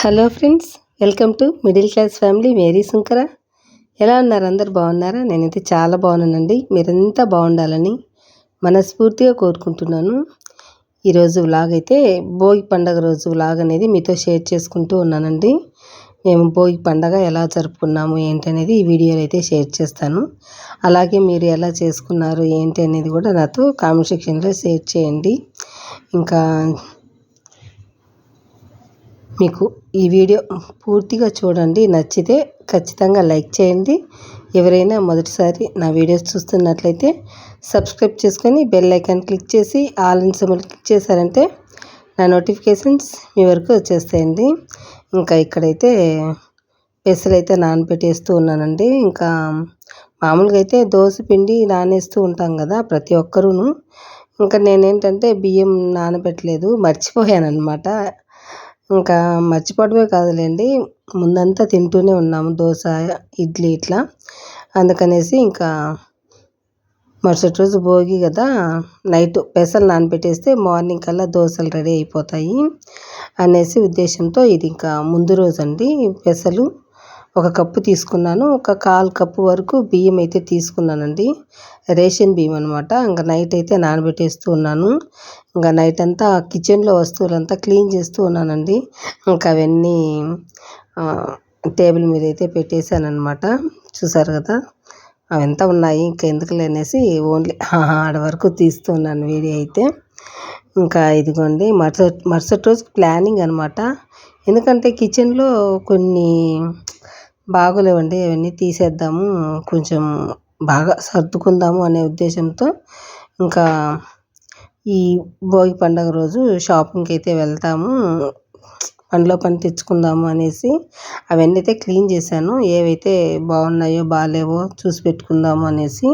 Hello friends welcome to middle class family. Mary Sunkara. ఎలా ఉన్నారు? అందరు బాగున్నారా? నేనైతే చాలా బాగున్నానండి. మీరంతా బాగుండాలని మనస్ఫూర్తిగా కోరుకుంటున్నాను. ఈరోజు వ్లాగ్ అయితే భోగి పండగ రోజు వ్లాగ్ అనేది మీతో షేర్ చేసుకుంటూ ఉన్నానండి. మేము భోగి పండగ ఎలా జరుపుకున్నాము ఏంటి అనేది ఈ వీడియోలో అయితే షేర్ చేస్తాను. అలాగే మీరు ఎలా చేసుకున్నారు ఏంటి అనేది కూడా నాతో కామెంట్ సెక్షన్లో షేర్ చేయండి. ఇంకా మీకు ఈ వీడియో పూర్తిగా చూడండి. నచ్చితే ఖచ్చితంగా లైక్ చేయండి. ఎవరైనా మొదటిసారి నా వీడియోస్ చూస్తున్నట్లయితే సబ్స్క్రైబ్ చేసుకొని బెల్ ఐకాన్ క్లిక్ చేసి ఆల్ అండ్ సిమ్లు క్లిక్ చేశారంటే నా నోటిఫికేషన్స్ మీ వరకు వచ్చేస్తాయండి. ఇంకా ఇక్కడైతే పెసలు అయితే నానబెట్టేస్తూ ఉన్నానండి. ఇంకా మామూలుగా అయితే దోశ పిండి నానేస్తూ ఉంటాం కదా ప్రతి ఒక్కరూను. ఇంకా నేనేంటంటే బియ్యం నానబెట్టలేదు మర్చిపోయాను అనమాట ఇంకా మర్చిపోవడమే కాదులేండి. ముందంతా తింటూనే ఉన్నాము. దోశ ఇడ్లీ ఇట్లా. అందుకనేసి ఇంకా మరుసటి రోజు భోగి కదా నైట్ పెసలు నానబెట్టేస్తే మార్నింగ్ కల్లా దోశలు రెడీ అయిపోతాయి అనేసి ఉద్దేశంతో ఇది ఇంకా ముందు రోజు అండి పెసలు. ఒక కప్పు తీసుకున్నాను. ఒక కాల్ కప్పు వరకు బియ్యం అయితే తీసుకున్నానండి. రేషన్ బియ్యం అనమాట ఇంకా నైట్ అయితే నానబెట్టేస్తూ ఉన్నాను. ఇంకా నైట్ అంతా కిచెన్లో వస్తువులంతా క్లీన్ చేస్తూ ఉన్నానండి. ఇంకా అవన్నీ టేబుల్ మీద అయితే పెట్టేశాను అనమాట చూసారు కదా? అవంతా ఉన్నాయి. ఇంకా ఎందుకు అనేసి ఓన్లీ ఆడ వరకు తీస్తున్నాను వేడి వీడియో అయితే. ఇంకా ఇదిగోండి మరుసటి మరుసటి రోజు ప్లానింగ్ అనమాట ఎందుకంటే కిచెన్లో కొన్ని బాగోలేవండి అవన్నీ తీసేద్దాము కొంచెం బాగా సర్దుకుందాము అనే ఉద్దేశంతో ఇంకా ఈ భోగి పండుగ రోజు షాపింగ్కి అయితే వెళ్తాము పనిలో పని తెచ్చుకుందాము అనేసి అవన్నీ అయితే క్లీన్ చేశాను ఏవైతే బాగున్నాయో బాగాలేవో చూసి పెట్టుకుందాము అనేసి.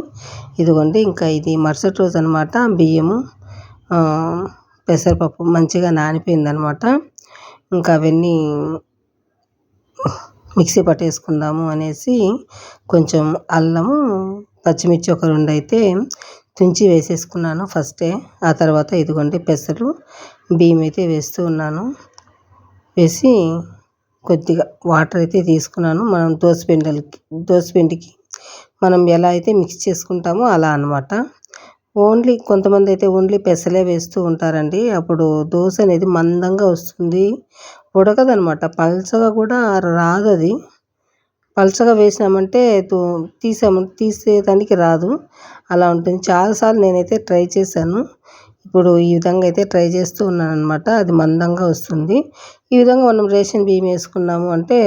ఇదిగోండి ఇంకా ఇది మరుసటి రోజు అనమాట బియ్యము పెసరపప్పు మంచిగా నానిపోయిందనమాట ఇంకా అవన్నీ మిక్సీ పట్టేసుకుందాము అనేసి కొంచెం అల్లము పచ్చిమిర్చి ఒక రెండు అయితే తుంచి వేసేసుకున్నాను ఫస్టే. ఆ తర్వాత ఇదిగోండి పెసలు బియ్యం అయితే వేస్తూ ఉన్నాను. వేసి కొద్దిగా వాటర్ అయితే తీసుకున్నాను. మనం దోసపిండలకి దోసపిండికి మనం ఎలా అయితే మిక్స్ చేసుకుంటామో అలా అనమాట ఓన్లీ కొంతమంది అయితే ఓన్లీ పెసలే వేస్తూ ఉంటారండి. అప్పుడు దోశ అనేది మందంగా వస్తుంది. ఉడకదనమాట పల్చగా కూడా రాదు అది పల్చగా వేసామంటే తీసాము తీసేదానికి రాదు. అలా ఉంటుంది. చాలాసార్లు నేనైతే ట్రై చేశాను. ఇప్పుడు ఈ విధంగా అయితే ట్రై చేస్తూ ఉన్నాను అనమాట అది మందంగా వస్తుంది. ఈ విధంగా మనం రేషన్ బియ్యం వేసుకున్నాము అంటే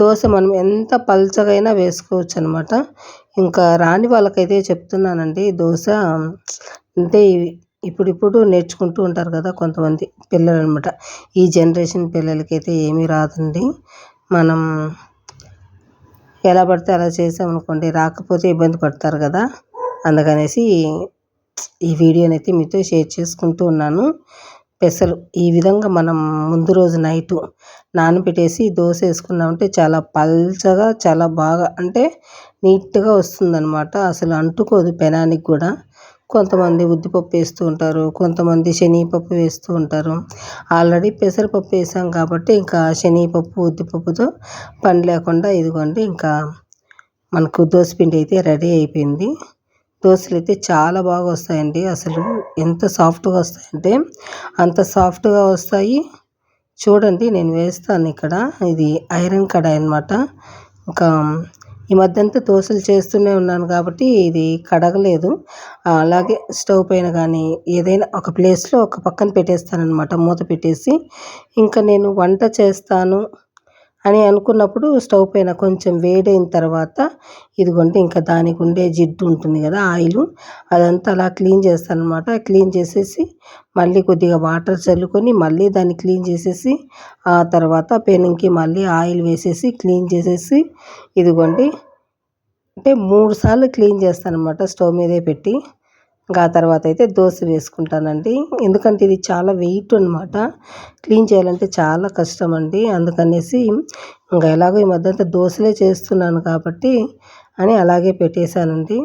దోశ మనం ఎంత పల్చగైనా వేసుకోవచ్చు అనమాట ఇంకా రాని వాళ్ళకైతే చెప్తున్నానండి దోశ అంటే ఇప్పుడిప్పుడు నేర్చుకుంటూ ఉంటారు కదా కొంతమంది పిల్లలు అనమాట ఈ జనరేషన్ పిల్లలకైతే ఏమీ రాదండి. మనం ఎలా పడితే అలా చేసామనుకోండి రాకపోతే ఇబ్బంది పడతారు కదా. అందుకనేసి ఈ వీడియోనైతే మీతో షేర్ చేసుకుంటూ ఉన్నాను. పెసలు ఈ విధంగా మనం ముందు రోజు నైటు నానబెట్టేసి దోశ వేసుకున్నామంటే చాలా పల్చగా చాలా బాగా అంటే నీట్గా వస్తుందన్నమాట. అసలు అంటుకోదు పెనానికి కూడా. కొంతమంది ఉద్దిపప్పు వేస్తూ ఉంటారు కొంతమంది శనగపప్పు వేస్తూ ఉంటారు. ఆల్రెడీ పెసరపప్పు వేసాం కాబట్టి ఇంకా శనగపప్పు ఉద్దిపప్పుతో పని లేకుండా ఇదిగోండి ఇంకా మనకు దోసపిండి అయితే రెడీ అయిపోయింది. దోశలు అయితే చాలా బాగా వస్తాయండి. అసలు ఎంత సాఫ్ట్గా వస్తాయంటే అంత సాఫ్ట్గా వస్తాయి. చూడండి నేను వేస్తాను ఇక్కడ. ఇది ఐరన్ కడాయి అనమాట ఇంకా ఈ మధ్యంతా దోశలు చేస్తూనే ఉన్నాను కాబట్టి ఇది కడగలేదు. అలాగే స్టవ్ పైన కానీ ఏదైనా ఒక ప్లేస్లో ఒక పక్కన పెట్టేస్తాను అనమాట మూత పెట్టేసి ఇంకా నేను వంట చేస్తాను. అని అనుకున్నప్పుడు స్టవ్ పైన కొంచెం వేడైన తర్వాత ఇదిగోండి ఇంకా దానికి ఉండే జిడ్డు ఉంటుంది కదా ఆయిల్ అదంతా అలా క్లీన్ చేస్తాను అనమాట క్లీన్ చేసేసి మళ్ళీ కొద్దిగా వాటర్ చల్లుకొని మళ్ళీ దాన్ని క్లీన్ చేసేసి ఆ తర్వాత పెనంకి మళ్ళీ ఆయిల్ వేసేసి క్లీన్ చేసేసి ఇదిగోండి అంటే మూడు సార్లు క్లీన్ చేస్తాను అనమాట స్టవ్ మీదే పెట్టి. ఇంకా ఆ తర్వాత అయితే దోశ వేసుకుంటానండి. ఎందుకంటే ఇది చాలా వెయిట్ అనమాట క్లీన్ చేయాలంటే చాలా కష్టం అండి అందుకనేసి ఇంకా ఎలాగో ఈ మధ్య అంతా దోశలే చేస్తున్నాను కాబట్టి అని అలాగే పెట్టేశానండి.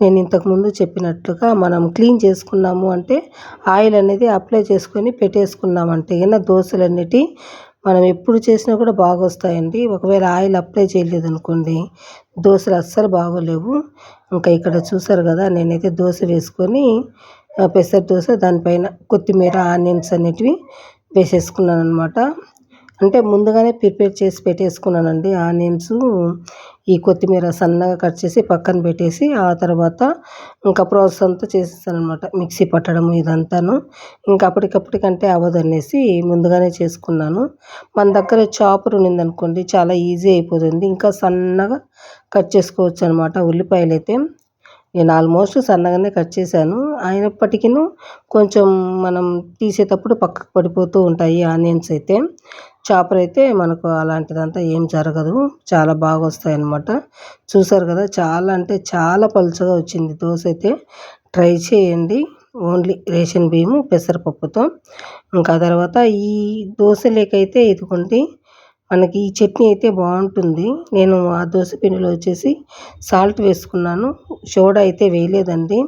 నేను ఇంతకుముందు చెప్పినట్లుగా మనం క్లీన్ చేసుకున్నాము అంటే ఆయిల్ అనేది అప్లై చేసుకొని పెట్టేసుకున్నామంటే కన్నా దోశలన్నిటి మనం ఎప్పుడు చేసినా కూడా బాగా వస్తాయండి ఒకవేళ ఆయిల్ అప్లై చేయలేదు అనుకోండి దోశలు అస్సలు బాగోలేవు. ఇంకా ఇక్కడ చూసారు కదా నేనైతే దోశ వేసుకొని పెసర దోశ దానిపైన కొత్తిమీర ఆనియన్స్ అనేటివి వేసేసుకున్నాను అనమాట అంటే ముందుగానే ప్రిపేర్ చేసి పెట్టేసుకున్నానండి ఆనియన్స్ ఈ కొత్తిమీర సన్నగా కట్ చేసి పక్కన పెట్టేసి ఆ తర్వాత ఇంకా ప్రాసెస్ అంతా చేసేసాను అనమాట మిక్సీ పట్టడం ఇదంతాను. ఇంకా అప్పటికప్పటికంటే అవ్వదనేసి ముందుగానే చేసుకున్నాను. మన దగ్గర చాపర్ ఉన్నిందనుకోండి చాలా ఈజీ అయిపోతుంది. ఇంకా సన్నగా కట్ చేసుకోవచ్చు అనమాట ఉల్లిపాయలు అయితే నేను ఆల్మోస్ట్ సన్నగానే కట్ చేశాను. అయినప్పటికీ కొంచెం మనం తీసేటప్పుడు పక్కకు పడిపోతూ ఉంటాయి ఆనియన్స్ అయితే. చేపలు అయితే మనకు అలాంటిదంతా ఏం జరగదు. చాలా బాగా వస్తాయి అన్నమాట చూసారు కదా చాలా అంటే చాలా పలుచగా వచ్చింది. దోశ అయితే ట్రై చేయండి. ఓన్లీ రేషన్ బియ్యము పెసరపప్పుతో. ఇంకా తర్వాత ఈ దోశలేకైతే ఇదిగోండి మనకి ఈ చట్నీ అయితే బాగుంటుంది. నేను ఆ దోశ పిండిలో వచ్చేసి సాల్ట్ వేసుకున్నాను. సోడా అయితే వేయలేదండి.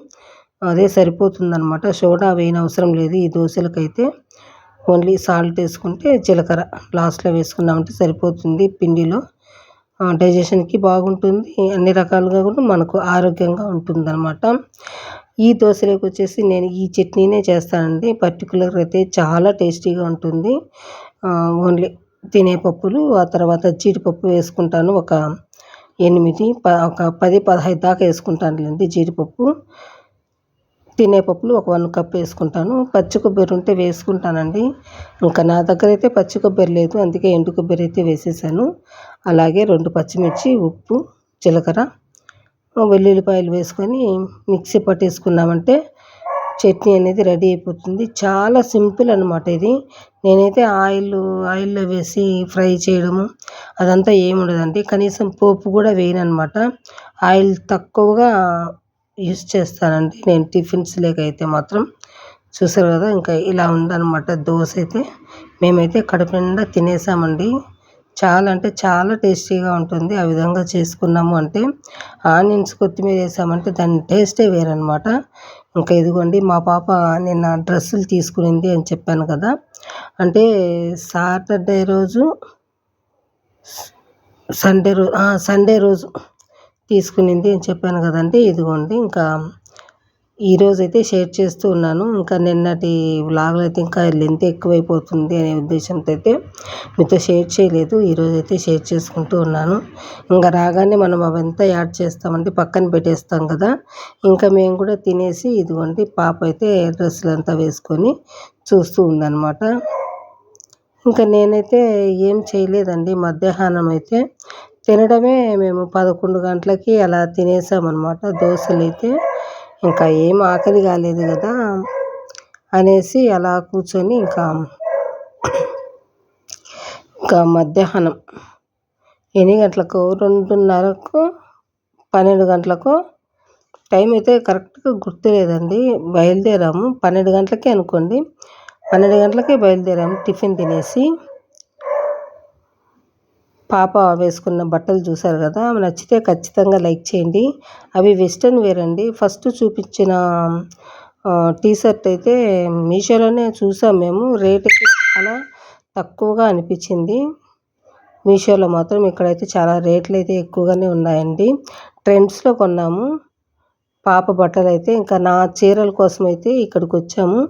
అదే సరిపోతుందనమాట సోడా వేయని అవసరం లేదు ఈ దోశలకైతే. ఓన్లీ సాల్ట్ వేసుకుంటే జీలకర్ర. లాస్ట్లో వేసుకున్నామంటే సరిపోతుంది పిండిలో. డైజెషన్కి బాగుంటుంది. అన్ని రకాలుగా కూడా మనకు ఆరోగ్యంగా ఉంటుంది అనమాట ఈ దోశలోకి వచ్చేసి నేను ఈ చట్నీనే చేస్తానండి. పర్టికులర్ అయితే చాలా టేస్టీగా ఉంటుంది. ఓన్లీ తినే పప్పులు ఆ తర్వాత జీడిపప్పు వేసుకుంటాను. ఒక ఎనిమిది ప ఒక పది పదహైదు దాకా వేసుకుంటానులేండి జీడిపప్పు. తినే పప్పులు ఒక వన్ కప్ వేసుకుంటాను. పచ్చి కొబ్బరి ఉంటే వేసుకుంటానండి. ఇంకా నా దగ్గర అయితే పచ్చి కొబ్బరి లేదు. అందుకే ఎండు కొబ్బరి అయితే వేసేసాను. అలాగే రెండు పచ్చిమిర్చి ఉప్పు జీలకర్ర వెల్లుల్లిపాయలు వేసుకొని మిక్సీ పట్టేసుకున్నామంటే చట్నీ అనేది రెడీ అయిపోతుంది. చాలా సింపుల్ అనమాట ఇది. నేనైతే ఆయిల్ ఆయిల్లో వేసి ఫ్రై చేయడము అదంతా ఏమి ఉండదండి కనీసం పోపు కూడా వేయను అనమాట ఆయిల్ తక్కువగా యూస్ చేస్తానండి. నేను టిఫిన్స్ అయితే మాత్రం చూసారు కదా ఇంకా ఇలా ఉందన్నమాట. దోశ అయితే మేమైతే కడుపు నిండా తినేసామండి. చాలా అంటే చాలా టేస్టీగా ఉంటుంది. ఆ విధంగా చేసుకున్నాము అంటే ఆనియన్స్ కొత్తిమీర వేసామంటే దాని టేస్టే వేరనమాట ఇంకా ఇదిగోండి మా పాప నిన్న డ్రెస్సులు తీసుకునింది అని చెప్పాను కదా. అంటే సాటర్డే రోజు సండే రోజు సండే రోజు తీసుకునింది అని చెప్పాను కదండి. ఇదిగోండి ఇంకా ఈరోజు అయితే షేర్ చేస్తూ ఉన్నాను. ఇంకా నిన్నటి వ్లాగ్లో అయితే ఇంకా లెంత్ ఎక్కువైపోతుంది అనే ఉద్దేశంతో అయితే మీతో షేర్ చేయలేదు. ఈరోజు అయితే షేర్ చేసుకుంటూ ఉన్నాను. ఇంకా రాగానే మనం అవంతా యాడ్ చేస్తామంటే పక్కన పెట్టేస్తాం కదా. ఇంకా మేము కూడా తినేసి ఇదిగోండి పాప అయితే డ్రెస్సులు అంతా వేసుకొని చూస్తూ ఉందన్నమాట. ఇంకా నేనైతే ఏం చేయలేదండి. మధ్యాహ్నం అయితే తినడమే మేము పదకొండు గంటలకి అలా తినేసామన్నమాట. దోశలు అయితే ఇంకా ఏం ఆకలి కాలేదు కదా అనేసి అలా కూర్చొని ఇంకా ఇంకా మధ్యాహ్నం ఎన్ని గంటలకు? రెండున్నరకు పన్నెండు గంటలకు. టైం అయితే కరెక్ట్గా గుర్తులేదండి. బయలుదేరాము పన్నెండు గంటలకే అనుకోండి. పన్నెండు గంటలకే బయలుదేరాము టిఫిన్ తినేసి పాప వేసుకున్న బట్టలు చూసారు కదా నచ్చితే ఖచ్చితంగా లైక్ చేయండి. అవి వెస్ట్రన్ వేర్ అండి. ఫస్ట్ చూపించిన టీ షర్ట్ అయితే మీషోలోనే చూసాం మేము. రేట్ చాలా తక్కువగా అనిపించింది. మీషోలో మాత్రం ఇక్కడైతే చాలా రేట్లు అయితే ఎక్కువగానే ఉన్నాయండి. ట్రెండ్స్లో కొన్నాము. పాప బట్టలు అయితే ఇంకా నా చీరల కోసం అయితే ఇక్కడికి వచ్చాము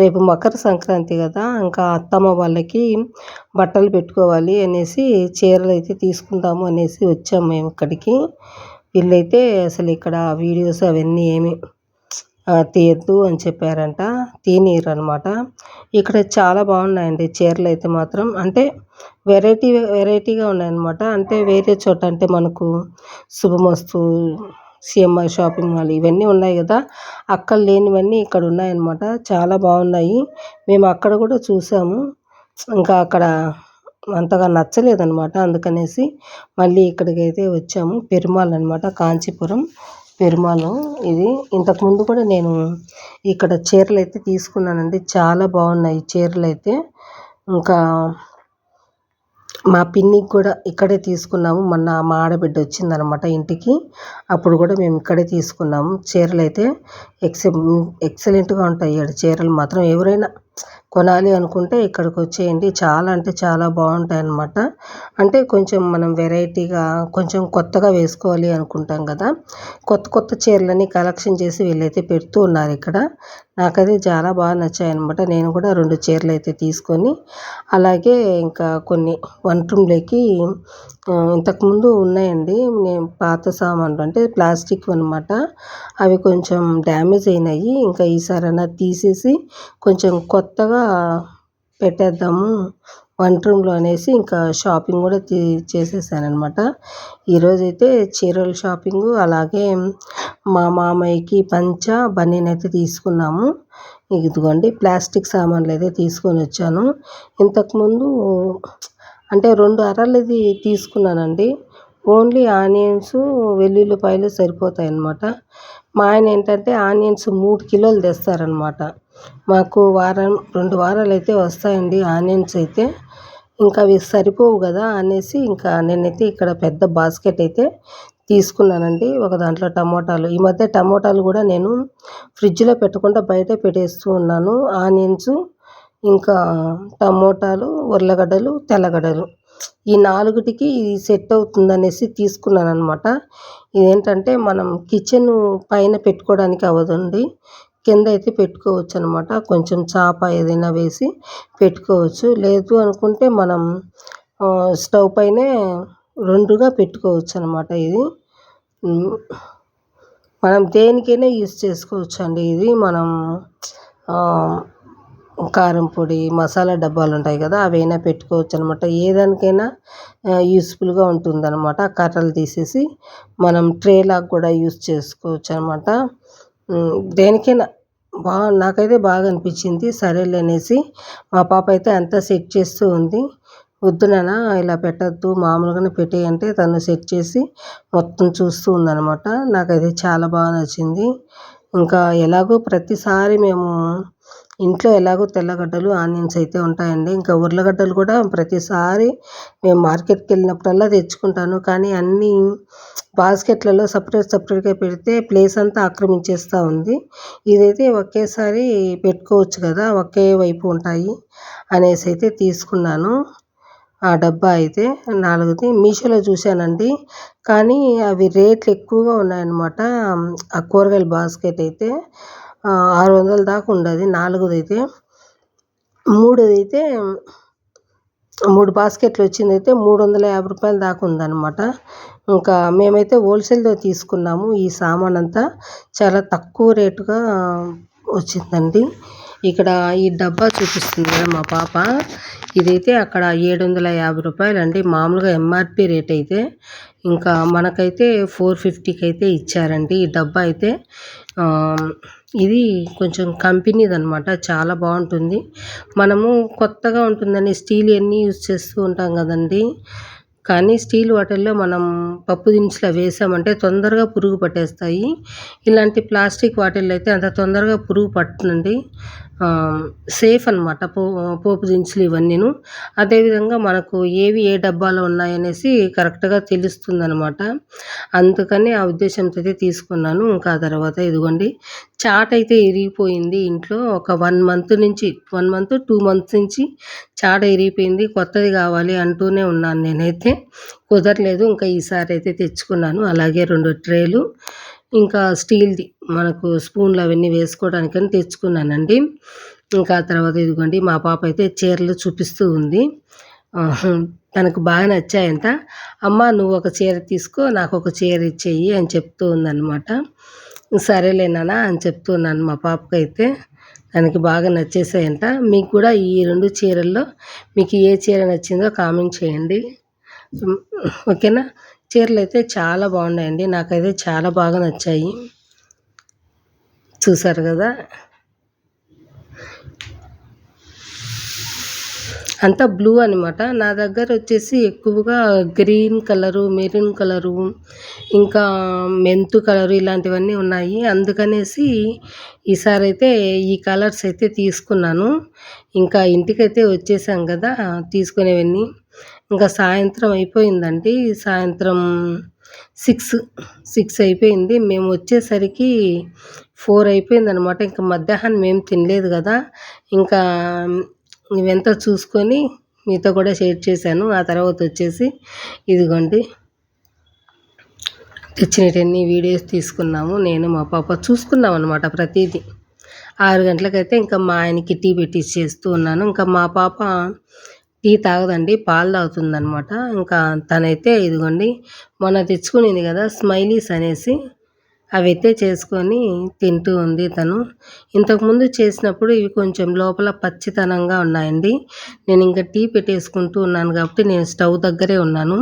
రేపు మకర సంక్రాంతి కదా ఇంకా అత్తమ్మ వాళ్ళకి బట్టలు పెట్టుకోవాలి అనేసి చీరలు అయితే తీసుకుందాము అనేసి వచ్చాము మేము ఇక్కడికి. వీళ్ళైతే అసలు ఇక్కడ వీడియోస్ అవన్నీ ఏమి తీయద్దు అని చెప్పారంట తీనీరు అనమాట ఇక్కడ చాలా బాగున్నాయండి చీరలు అయితే మాత్రం. అంటే వెరైటీ వెరైటీగా ఉన్నాయన్నమాట. అంటే వేరే చోట అంటే మనకు శుభమస్తు సిఎంఆర్ షాపింగ్ మాల్. ఇవన్నీ ఉన్నాయి కదా. అక్కడ లేనివన్నీ ఇక్కడ ఉన్నాయన్నమాట. చాలా బాగున్నాయి. మేము అక్కడ కూడా చూసాము. ఇంకా అక్కడ అంతగా నచ్చలేదన్నమాట. అందుకనేసి మళ్ళీ ఇక్కడికైతే వచ్చాము. పెరుమాల్ అనమాట కాంచీపురం పెరుమాల్ ఇది ఇంతకుముందు కూడా నేను ఇక్కడ చీరలు అయితే తీసుకున్నానండి. చాలా బాగున్నాయి చీరలు అయితే. ఇంకా మా పిన్నికి కూడా ఇక్కడే తీసుకున్నాము. మొన్న మా ఆడబిడ్డ వచ్చిందనమాట ఇంటికి. అప్పుడు కూడా మేము ఇక్కడే తీసుకున్నాము. చీరలు అయితే ఎక్స ఎక్సలెంట్గా ఉంటాయి చీరలు మాత్రం. ఎవరైనా కొనాలి అనుకుంటే ఇక్కడికి వచ్చేయండి. చాలా అంటే చాలా బాగుంటాయి అన్నమాట అంటే కొంచెం మనం వెరైటీగా కొంచెం కొత్తగా వేసుకోవాలి అనుకుంటాం కదా. కొత్త కొత్త చీరలని కలెక్షన్ చేసి వీళ్ళైతే పెడుతూ ఉన్నారు ఇక్కడ. నాకైతే చాలా బాగా నచ్చాయి అనమాట నేను కూడా రెండు చీరలు అయితే తీసుకొని అలాగే ఇంకా కొన్ని వంట్రూమ్లోకి ఇంతకుముందు ఉన్నాయండి. నేను పాత సామాన్లు అంటే ప్లాస్టిక్ అనమాట అవి కొంచెం డ్యామేజ్ అయినాయి. ఇంకా ఈసారి అన్నా తీసేసి కొంచెం కొత్తగా పెట్టేద్దాము వంట రూమ్లో అనేసి ఇంకా షాపింగ్ కూడా తీ చేసేసాను అనమాట ఈరోజైతే చీరల షాపింగు అలాగే మా మామయ్యకి పంచ బనీన్ అయితే తీసుకున్నాము. ఇదిగోండి ప్లాస్టిక్ సామాన్లు అయితే తీసుకొని వచ్చాను. ఇంతకుముందు అంటే రెండు అరలది తీసుకున్నానండి. ఓన్లీ ఆనియన్స్ వెల్లుల్లిపాయలు సరిపోతాయి అన్నమాట మా ఆయన ఏంటంటే ఆనియన్స్ మూడు కిలోలు తెస్తారనమాట మాకు వారం రెండు వారాలు అయితే వస్తాయండి ఆనియన్స్ అయితే. ఇంకా అవి సరిపోవు కదా అనేసి ఇంకా నేనైతే ఇక్కడ పెద్ద బాస్కెట్ అయితే తీసుకున్నానండి. ఒక దాంట్లో టమోటాలు. ఈ మధ్య టమోటాలు కూడా నేను ఫ్రిడ్జ్లో పెట్టకుండా బయట పెట్టేస్తూ ఉన్నాను. ఆనియన్స్ ఇంకా టమోటాలు ఉర్లగడ్డలు తెల్లగడ్డలు. ఈ నాలుగుటికి ఇది సెట్ అవుతుందనేసి తీసుకున్నాను అనమాట ఇదేంటంటే మనం కిచెన్ పైన పెట్టుకోవడానికి అవ్వదండి. కింద అయితే పెట్టుకోవచ్చు అనమాట కొంచెం చాప ఏదైనా వేసి పెట్టుకోవచ్చు. లేదు అనుకుంటే మనం స్టవ్ పైనే రెండుగా పెట్టుకోవచ్చు అనమాట ఇది మనం దేనికైనా యూస్ చేసుకోవచ్చు అండి ఇది. మనం కారం పొడి మసాలా డబ్బాలు ఉంటాయి కదా అవైనా పెట్టుకోవచ్చు అనమాట ఏ దానికైనా యూస్ఫుల్గా ఉంటుంది అనమాట కర్రలు తీసేసి మనం ట్రేలాగా కూడా యూస్ చేసుకోవచ్చు అనమాట దేనికైనా బా నాకైతే బాగా అనిపించింది సరేలే అనేసి మా పాప అయితే అంతా సెట్ చేస్తూ ఉంది. వద్దు నాన్న ఇలా పెట్టద్దు మామూలుగానే పెట్టేయంటే తను సెట్ చేసి మొత్తం చూస్తూ ఉందనమాట నాకైతే చాలా బాగా నచ్చింది. ఇంకా ఎలాగో ప్రతిసారి మేము ఇంట్లో ఎలాగో తెల్లగడ్డలు ఆనియన్స్ అయితే ఉంటాయండి. ఇంకా ఉర్లగడ్డలు కూడా ప్రతిసారి మేము మార్కెట్కి వెళ్ళినప్పుడల్లా తెచ్చుకుంటాను. కానీ అన్నీ బాస్కెట్లలో సపరేట్ సపరేట్గా పెడితే ప్లేస్ అంతా ఆక్రమించేస్తూ ఉంది. ఇదైతే ఒకేసారి పెట్టుకోవచ్చు కదా ఒకే వైపు ఉంటాయి అనేసి అయితే తీసుకున్నాను. ఆ డబ్బా అయితే నాలుగుది. మీషోలో చూశానండి. కానీ అవి రేట్లు ఎక్కువగా ఉన్నాయన్నమాట. ఆ కూరగాయల బాస్కెట్ అయితే ఆరు వందల దాకా ఉండదు. నాలుగుది అయితే అయితే మూడు బాస్కెట్లు వచ్చిందైతే మూడు వందల యాభై రూపాయల దాకా ఉందన్నమాట. ఇంకా మేమైతే హోల్సేల్తో తీసుకున్నాము. ఈ సామాన్ అంతా చాలా తక్కువ రేటుగా వచ్చిందండి. ఇక్కడ ఈ డబ్బా చూపిస్తుంది కదా మా పాప. ఇదైతే అక్కడ ఏడు వందల యాభై రూపాయలు అండి మామూలుగా ఎంఆర్పి రేట్ అయితే. ఇంకా మనకైతే ఫోర్ ఫిఫ్టీకి అయితే ఇచ్చారండి ఈ డబ్బా అయితే. ఇది కొంచెం కంపెనీది అనమాట చాలా బాగుంటుంది. మనము కొత్తగా ఉంటుందని స్టీల్ ఎన్ని యూజ్ చేస్తూ ఉంటాం కదండి. కానీ స్టీల్ వాటిల్లో మనం పప్పు దినుసులు వేసామంటే తొందరగా పురుగు పట్టేస్తాయి. ఇలాంటి ప్లాస్టిక్ వాటిల్లో అయితే అంత తొందరగా పురుగు పట్టనండి. సేఫ్ అనమాట పో పోపు దినుసులు ఇవన్నీను. అదేవిధంగా మనకు ఏవి ఏ డబ్బాలో ఉన్నాయనేసి కరెక్ట్గా తెలుస్తుంది అనమాట అందుకని ఆ ఉద్దేశంతో అయితే తీసుకున్నాను. ఇంకా తర్వాత ఇదిగోండి చాట్ అయితే ఇరిగిపోయింది ఇంట్లో. ఒక వన్ మంత్ నుంచి వన్ మంత్ టూ మంత్స్ నుంచి చాట ఇరిగిపోయింది. కొత్తది కావాలి అంటూనే ఉన్నాను నేనైతే. కుదరలేదు. ఇంకా ఈసారి అయితే తెచ్చుకున్నాను. అలాగే రెండు ట్రేలు. ఇంకా స్టీల్ది మనకు స్పూన్లు అవన్నీ వేసుకోవడానికని తెచ్చుకున్నానండి. ఇంకా తర్వాత ఇదిగోండి మా పాప అయితే చీరలు చూపిస్తూ ఉంది. తనకు బాగా నచ్చాయంట. అమ్మ నువ్వు ఒక చీర తీసుకో నాకు ఒక చీర ఇచ్చేయి అని చెప్తూ ఉందన్నమాట. సరేలేనా అని చెప్తున్నాను మా పాపకైతే. తనకి బాగా నచ్చేసాయంట. మీకు కూడా ఈ రెండు చీరల్లో మీకు ఏ చీర నచ్చిందో కామెంట్ చేయండి. ఓకేనా? చీరలు అయితే చాలా బాగున్నాయండి. నాకైతే చాలా బాగా నచ్చాయి. చూసారు కదా? అంతా బ్లూ అనమాట నా దగ్గర వచ్చేసి ఎక్కువగా గ్రీన్ కలరు మెరూన్ కలరు ఇంకా మెంతు కలరు ఇలాంటివన్నీ ఉన్నాయి. అందుకనేసి ఈసారి అయితే ఈ కలర్స్ అయితే తీసుకున్నాను. ఇంకా ఇంటికైతే వచ్చేసాం కదా తీసుకునేవన్నీ. ఇంకా సాయంత్రం అయిపోయిందండి. సాయంత్రం సిక్స్ సిక్స్ అయిపోయింది. మేము వచ్చేసరికి ఫోర్ అయిపోయిందనమాట ఇంకా మధ్యాహ్నం మేము తినలేదు కదా. ఇంకా ఇవంతా చూసుకొని మీతో కూడా షేర్ చేశాను. ఆ తర్వాత వచ్చేసి ఇదిగోండి. తెచ్చినవన్నీ వీడియోస్ తీసుకున్నాము. నేను మా పాప చూసుకున్నాం అనమాట ప్రతిదీ. ఆరు గంటలకైతే ఇంకా మా ఆయనకి టీ పెట్టి చేస్తూ ఉన్నాను. ఇంకా మా పాప టీ తాగదండి పాలు తాగుతుందనమాట ఇంకా తనైతే ఇదిగోండి మొన్న తెచ్చుకునింది కదా స్మైలీస్ అనేసి. అవైతే చేసుకొని తింటూ ఉంది తను. ఇంతకుముందు చేసినప్పుడు ఇవి కొంచెం లోపల పచ్చితనంగా ఉన్నాయండి. నేను ఇంకా టీ పెట్టేసుకుంటూ ఉన్నాను కాబట్టి నేను స్టవ్ దగ్గరే ఉన్నాను.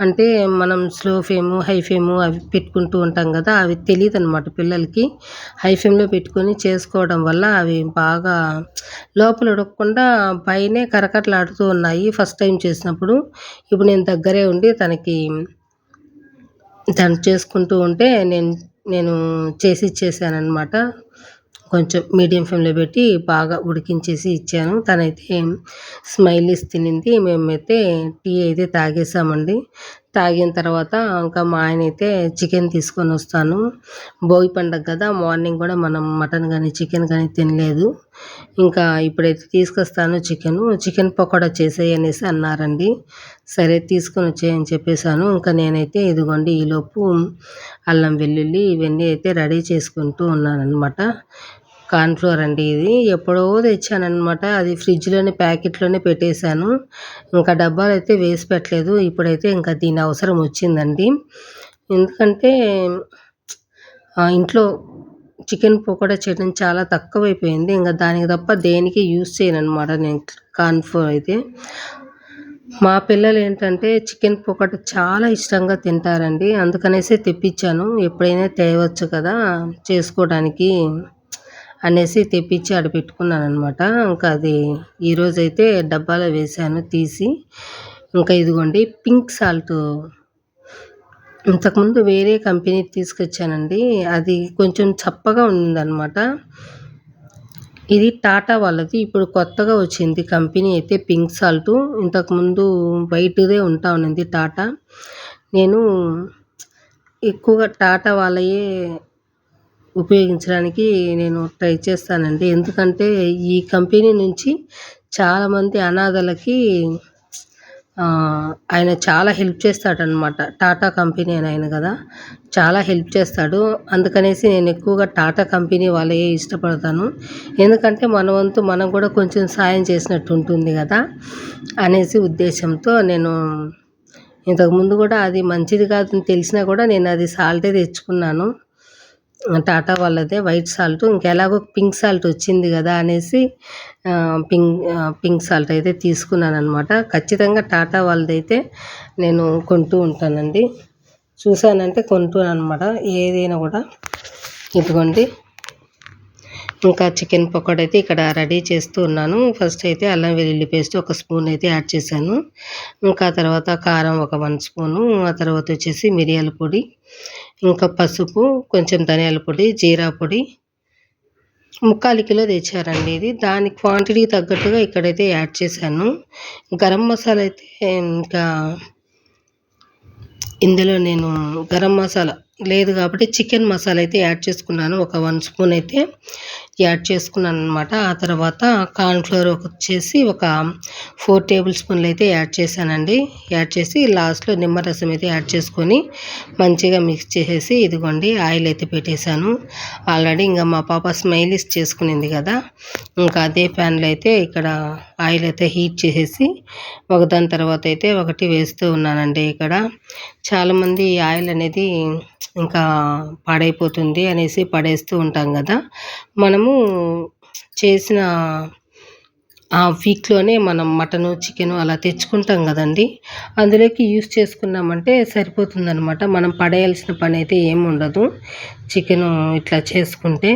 అంటే మనం స్లో ఫ్లేము హై ఫ్లేము అవి పెట్టుకుంటూ ఉంటాం కదా అవి తెలియదు అనమాట పిల్లలకి. హై ఫ్లేమ్లో పెట్టుకొని చేసుకోవడం వల్ల అవి బాగా లోపల ఉడకకుండా పైనే కరకట్లాడుతూ ఉన్నాయి ఫస్ట్ టైం చేసినప్పుడు. ఇప్పుడు నేను దగ్గరే ఉండి తనకి తను చేసుకుంటూ ఉంటే నేను నేను చేసి ఇచ్చేసానమాట కొంచెం మీడియం ఫ్లేమ్లో పెట్టి బాగా ఉడికించేసి ఇచ్చాను. తనైతే స్మైలీస్ తినింది. మేమైతే టీ అయితే తాగేసామండి. తాగిన తర్వాత ఇంకా మా ఆయన అయితే చికెన్ తీసుకొని వస్తాను. భోగి పండగ కదా మార్నింగ్ కూడా మనం మటన్ కానీ చికెన్ కానీ తినలేదు. ఇంకా ఇప్పుడైతే తీసుకొస్తాను చికెన్. చికెన్ పకోడా చేసేయి అనేసి అన్నారండి. సరే తీసుకొని వచ్చేయని చెప్పేశాను. ఇంకా నేనైతే ఇదిగోండి ఈలోపు అల్లం వెల్లుల్లి ఇవన్నీ అయితే రెడీ చేసుకుంటూ ఉన్నానమాట కార్న్ఫ్లోర్ అండి ఇది. ఎప్పుడో తెచ్చానమాట అది ఫ్రిడ్జ్లోనే ప్యాకెట్లోనే పెట్టేశాను. ఇంకా డబ్బాలు అయితే వేసి పెట్టలేదు. ఇప్పుడైతే ఇంకా దీని అవసరం వచ్చిందండి. ఎందుకంటే ఇంట్లో చికెన్ పకోడా చేయడం చాలా తక్కువైపోయింది. ఇంకా దానికి తప్ప దేనికి యూస్ చేయను అనమాట నేను కాన్ఫర్ అయితే. మా పిల్లలు ఏంటంటే చికెన్ పొకట చాలా ఇష్టంగా తింటారండి. అందుకనేసి తెప్పించాను. ఎప్పుడైనా తేవచ్చు కదా చేసుకోవడానికి అనేసి తెప్పించి ఆడ పెట్టుకున్నాను అనమాట ఇంకా అది ఈరోజైతే డబ్బాలో వేసాను తీసి. ఇంకా ఇదిగోండి పింక్ సాల్ట్ ఇంతకుముందు వేరే కంపెనీ తీసుకొచ్చానండి. అది కొంచెం చప్పగా ఉందన్నమాట. ఇది టాటా వాళ్ళది. ఇప్పుడు కొత్తగా వచ్చింది కంపెనీ అయితే పింక్ సాల్ట్. ఇంతకుముందు వైట్దే ఉంటా ఉన్నింది టాటా. నేను ఎక్కువగా టాటా వాళ్ళయే ఉపయోగించడానికి నేను ట్రై చేస్తానండి. ఎందుకంటే ఈ కంపెనీ నుంచి చాలామంది అనాథలకి ఆయన చాలా హెల్ప్ చేస్తాడనమాట టాటా కంపెనీ అని ఆయన కదా. చాలా హెల్ప్ చేస్తాడు. అందుకనేసి నేను ఎక్కువగా టాటా కంపెనీ వాళ్ళే ఇష్టపడతాను. ఎందుకంటే మన వంతు మనం కూడా కొంచెం సాయం చేసినట్టు ఉంటుంది కదా అనేసి ఉద్దేశంతో నేను ఇంతకుముందు కూడా అది మంచిది కాదని తెలిసినా కూడా నేను అది సాల్టే తెచ్చుకున్నాను. టాటా వాళ్ళదే వైట్ సాల్ట్ ఇంకెలాగో పింక్ సాల్ట్ వచ్చింది కదా అనేసి పింక్ పింక్ సాల్ట్ అయితే తీసుకున్నాను అనమాట ఖచ్చితంగా టాటా వాళ్ళదైతే నేను కొంటూ ఉంటానండి. చూసానంటే కొంటున్నాను అనమాట ఏదైనా కూడా ఇదిగోండి. ఇంకా చికెన్ పకోడ అయితే ఇక్కడ రెడీ చేస్తూ ఉన్నాను. ఫస్ట్ అయితే అల్లం వెల్లుల్లి పేస్ట్ ఒక స్పూన్ అయితే యాడ్ చేశాను. ఇంకా తర్వాత కారం ఒక వన్ స్పూను. ఆ తర్వాత వచ్చేసి మిరియాల పొడి ఇంకా పసుపు కొంచెం ధనియాల పొడి జీరా పొడి. ముక్కాలు కిలో తెచ్చారండి ఇది. దాని క్వాంటిటీకి తగ్గట్టుగా ఇక్కడైతే యాడ్ చేశాను. గరం మసాలా అయితే ఇంకా ఇందులో నేను గరం మసాలా లేదు కాబట్టి చికెన్ మసాలా అయితే యాడ్ చేసుకున్నాను. ఒక వన్ స్పూన్ అయితే. యాడ్ చేసుకున్నాను అనమాట ఆ తర్వాత కార్న్ఫ్లోర్ వచ్చేసి ఒక ఫోర్ టేబుల్ స్పూన్లు అయితే యాడ్ చేశానండి. యాడ్ చేసి లాస్ట్లో నిమ్మరసం అయితే యాడ్ చేసుకొని మంచిగా మిక్స్ చేసేసి ఇదిగోండి ఆయిల్ అయితే పెట్టేశాను. ఆల్రెడీ ఇంకా మా పాప స్మైలీస్ చేసుకునింది కదా. ఇంకా అదే ప్యాన్లో అయితే ఇక్కడ ఆయిల్ అయితే హీట్ చేసేసి ఒకదాని తర్వాత అయితే ఒకటి వేస్తూ ఉన్నానండి ఇక్కడ. చాలామంది ఆయిల్ అనేది ఇంకా పాడైపోతుంది అనేసి పడేస్తూ ఉంటాం కదా. మనం మనము చేసిన ఆ వీక్లోనే మనం మటను చికెను అలా తెచ్చుకుంటాం కదండి. అందులోకి యూస్ చేసుకున్నామంటే సరిపోతుందనమాట మనం పడేయాల్సిన పని అయితే ఏమి ఉండదు. చికెను ఇట్లా చేసుకుంటే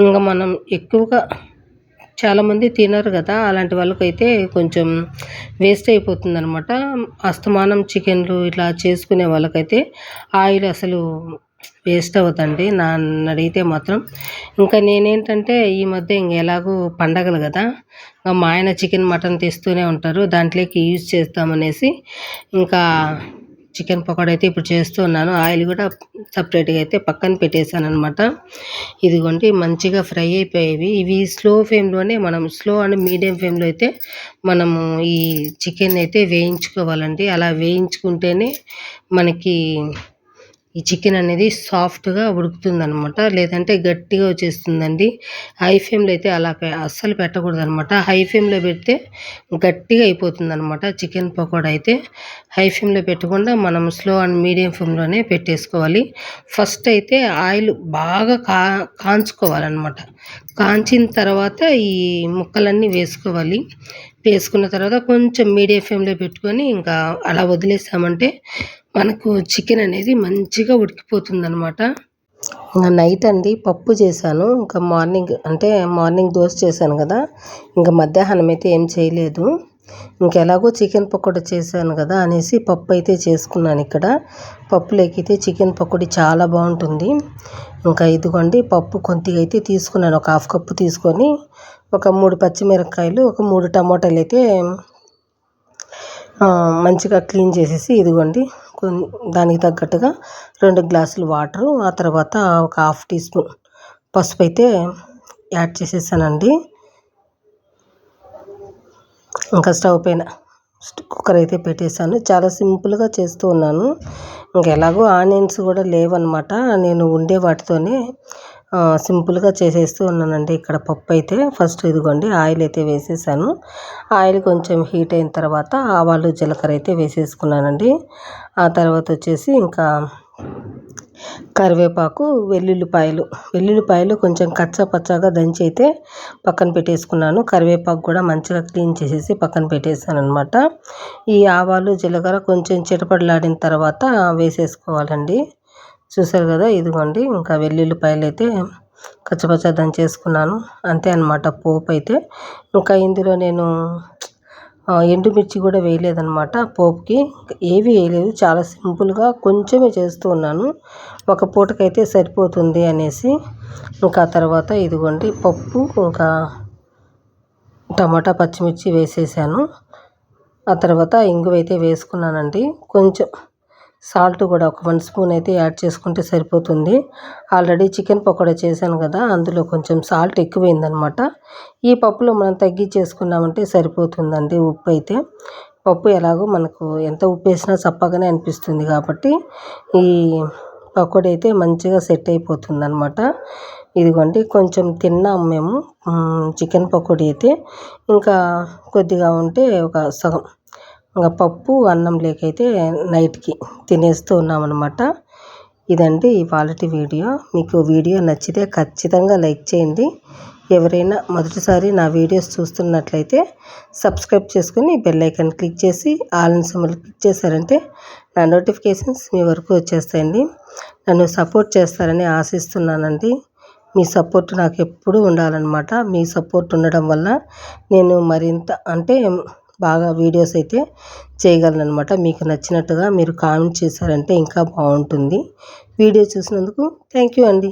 ఇంకా మనం ఎక్కువగా చాలామంది తినరు కదా అలాంటి వాళ్ళకైతే కొంచెం వేస్ట్ అయిపోతుందనమాట అస్తమానం చికెన్లు ఇట్లా చేసుకునే వాళ్ళకైతే ఆయిల్ అసలు వేస్ట్ అవుతుందండి. నన్ను అడిగితే మాత్రం ఇంకా నేనేంటంటే ఈ మధ్య ఇంక ఎలాగో పండగలు కదా ఇంకా మా ఆయన చికెన్ మటన్ తెస్తూనే ఉంటారు. దాంట్లోకి యూజ్ చేస్తామనేసి ఇంకా చికెన్ పకోడా అయితే ఇప్పుడు చేస్తూ ఉన్నాను. ఆయిల్ కూడా సపరేట్గా అయితే పక్కన పెట్టేశాను అనమాట ఇదిగోండి మంచిగా ఫ్రై అయిపోయేవి. ఇవి స్లో ఫ్లేమ్లోనే మనం స్లో అండ్ మీడియం ఫ్లేమ్లో అయితే మనము ఈ చికెన్ అయితే వేయించుకోవాలండి. అలా వేయించుకుంటేనే మనకి ఈ చికెన్ అనేది సాఫ్ట్గా ఉడుకుతుందనమాట. లేదంటే గట్టిగా వచ్చేస్తుందండి. హై ఫ్లేమ్లో అయితే అలా పె అస్సలు పెట్టకూడదు అనమాట హై ఫ్లేమ్లో పెడితే గట్టిగా అయిపోతుంది అనమాట చికెన్ పకోడా అయితే. హై ఫ్లేమ్లో పెట్టకుండా మనం స్లో అండ్ మీడియం ఫ్లేమ్లోనే పెట్టేసుకోవాలి. ఫస్ట్ అయితే ఆయిల్ బాగా కా కాంచుకోవాలన్నమాట కాంచిన తర్వాత ఈ ముక్కలన్నీ వేసుకోవాలి. వేసుకున్న తర్వాత కొంచెం మీడియం ఫ్లేమ్లో పెట్టుకొని ఇంకా అలా వదిలేసామంటే మనకు చికెన్ అనేది మంచిగా ఉడికిపోతుందనమాట ఇంకా నైట్ అండి పప్పు చేశాను. ఇంకా మార్నింగ్ అంటే మార్నింగ్ దోశ చేశాను కదా. ఇంకా మధ్యాహ్నం అయితే ఏం చేయలేదు. ఇంకెలాగో చికెన్ పకోడీ చేశాను కదా అనేసి పప్పు అయితే చేసుకున్నాను ఇక్కడ. పప్పులోకైతే చికెన్ పకోడీ చాలా బాగుంటుంది. ఇంకా ఇదిగోండి పప్పు కొద్దిగా అయితే తీసుకున్నాను. ఒక హాఫ్ కప్పు తీసుకొని ఒక మూడు పచ్చిమిరపకాయలు ఒక మూడు టమోటాలు అయితే మంచిగా క్లీన్ చేసేసి ఇదిగోండి దానికి తగ్గట్టుగా రెండు గ్లాసులు వాటరు ఆ తర్వాత ఒక హాఫ్ టీ స్పూన్ పసుపు అయితే యాడ్ చేసేసానండి. ఇంకా స్టవ్ పైన కుక్కర్ అయితే పెట్టేశాను. చాలా సింపుల్గా చేస్తూ ఉన్నాను. ఇంకా ఎలాగో ఆనియన్స్ కూడా లేవన్నమాట. నేను ఉండే వాటితోనే సింపుల్గా చేసేస్తూ ఉన్నానండి. ఇక్కడ పప్పు అయితే ఫస్ట్ ఇదిగోండి ఆయిల్ అయితే వేసేసాను. ఆయిల్ కొంచెం హీట్ అయిన తర్వాత ఆవాలు జీలకర్ర అయితే వేసేసుకున్నానండి. ఆ తర్వాత వచ్చేసి ఇంకా కరివేపాకు వెల్లుల్లిపాయలు. వెల్లుల్లిపాయలు కొంచెం కచ్చా పచ్చగా దంచి అయితే పక్కన పెట్టేసుకున్నాను. కరివేపాకు కూడా మంచిగా క్లీన్ చేసేసి పక్కన పెట్టేసాను అనమాట ఈ ఆవాలు జీలకర్ర కొంచెం చిటపడలాడిన తర్వాత వేసేసుకోవాలండి. చూసారు కదా ఇదిగోండి ఇంకా వెల్లుల్లిపాయలు అయితే కచ్చపచ్చ దంచేసుకున్నాను. అంతే అనమాట పోపు అయితే. ఇంకా ఇందులో నేను ఎండుమిర్చి కూడా వేయలేదనమాట పోపుకి. ఏవి వేయలేదు చాలా సింపుల్గా కొంచెమే చేస్తూ ఉన్నాను. ఒక పూటకైతే సరిపోతుంది అనేసి. ఇంకా తర్వాత ఇదిగోండి పప్పు ఇంకా టమాటా పచ్చిమిర్చి వేసేసాను. ఆ తర్వాత ఇంగువైతే వేసుకున్నానండి. కొంచెం సాల్ట్ కూడా ఒక వన్ స్పూన్ అయితే యాడ్ చేసుకుంటే సరిపోతుంది. ఆల్రెడీ చికెన్ పకోడా చేశాను కదా అందులో కొంచెం సాల్ట్ ఎక్కువైందనమాట. ఈ పప్పులో మనం తగ్గించేసుకున్నామంటే సరిపోతుందండి ఉప్పు అయితే. పప్పు ఎలాగో మనకు ఎంత ఉప్పు వేసినా చప్పగానే అనిపిస్తుంది కాబట్టి ఈ పకోడీ అయితే మంచిగా సెట్ అయిపోతుంది అనమాట ఇదిగోండి కొంచెం తిన్నాం మేము చికెన్ పకోడీ అయితే. ఇంకా కొద్దిగా ఉంటే ఒక సగం ఇంకా పప్పు అన్నం లేకైతే నైట్కి తినేస్తూ ఉన్నామన్నమాట. ఇదండి ఇవాళటి వీడియో. మీకు వీడియో నచ్చితే ఖచ్చితంగా లైక్ చేయండి. ఎవరైనా మొదటిసారి నా వీడియోస్ చూస్తున్నట్లయితే సబ్స్క్రైబ్ చేసుకుని బెల్ ఐకాన్ క్లిక్ చేసి ఆల్ సింబల్ క్లిక్ చేశారంటే నా నోటిఫికేషన్స్ మీ వరకు వచ్చేస్తాయండి. నన్ను సపోర్ట్ చేస్తారని ఆశిస్తున్నానండి. మీ సపోర్ట్ నాకు ఎప్పుడూ ఉండాలన్నమాట. మీ సపోర్ట్ ఉండడం వల్ల నేను మరింత అంటే బాగా వీడియోస్ అయితే చేయగలను అనమాట మీకు నచ్చినట్టుగా మీరు కామెంట్ చేశారంటే ఇంకా బాగుంటుంది. వీడియో చూసినందుకు థ్యాంక్ యూ అండి.